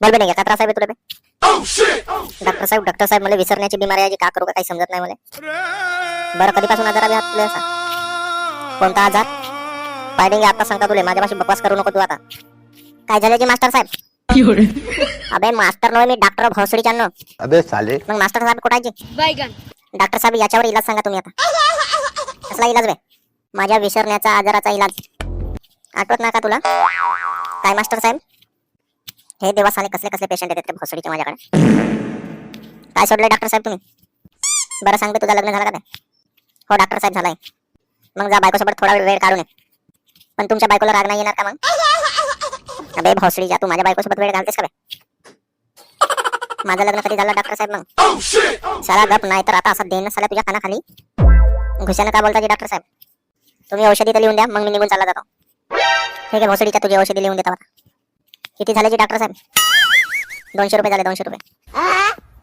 बोल बे नाही का त्रास आहे बे तुला बे. डॉक्टर साहेब डॉक्टर साहेब मला विसरण्याची बिमारी आहे जी का करू का काही समजत नाही मला बरं कधीपासून आजार आहे हात तुला असा? कोणता आजार? पाहिजे आता सांगता तुला माझ्यापाशी बकवास करू नको तू आता. काय झालं जी मास्टर साहेब? अबे मास्टर नव्हे मी डॉक्टर भोसडीच्या नो अबे साले. मग मास्टर साहेब कुठायचे? डॉक्टर साहेब याच्यावर इलाज सांगा तुम्ही आता. कसला इलाज बे? माझ्या विसरण्याचा आजाराचा इलाज. आठवत नाही का तुला? काय मास्टर साहेब? हे देवा साले कसले कसले पेशंट येतात ते भोसडीचे माझ्याकडे? काय सोडले डॉक्टर साहेब तुम्ही? बरं सांग बे तुझं लग्न झालं का ते हो डॉक्टर साहेब झालाय. मग जा बायकोसोबत थोडा वेळ काढून ये. पण तुमच्या बायकोला राग नाही येणार का मग? अबे भोसडी जा तू माझ्या बायकोसोबत वेळ घालतेस का बे? माझं लग्न कधी झालं डॉक्टर साहेब मग? साला गप नाही तर आता असं देणं साला तुझ्या कानाखाली. घुशानं का बोलता की डॉक्टर साहेब? तुम्ही औषधी तर लिहून द्या मग मी निघून चालला जातो. ठीक आहे भोसडीच्या तुझी औषधी लिहून देतो आता. किती झाले जी डॉक्टर साहेब दोनशे रुपये झाले दोनशे रुपये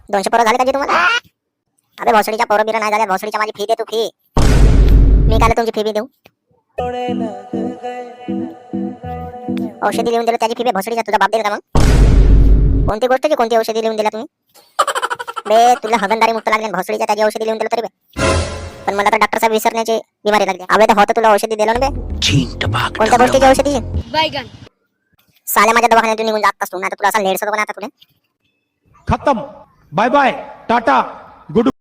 दोनशे पोरं झाले का जी तुम्हाला अरे भोसडीच्या पोरं बिरं नाही झाल्या भोसडीच्या माझी फी दे तू फी मी काय तुमची फी बी देऊ औषधी लिहून दिलं त्याची फी बे भोसडीच्या तुझा बाप देईल का मग कोणती गोष्टची कोणती औषधी लिहून दिल्या तुम्ही बे तुला हगनदारी मुक्त लागली आणि भोसडीच्या त्याची औषधी लिहून दिलं तरी बे पण मला तर डॉक्टर साहेब विसरण्याची बिमारी लागली अबे तर होतं तुला औषधी दिलं ना बे कोणत्या गोष्टीची औषधीची बैगन साल्या माझ्या दवाखान्यात निघून जात असतो. ना तुला असा लेडसं आता तुला खतम. Bye bye tata good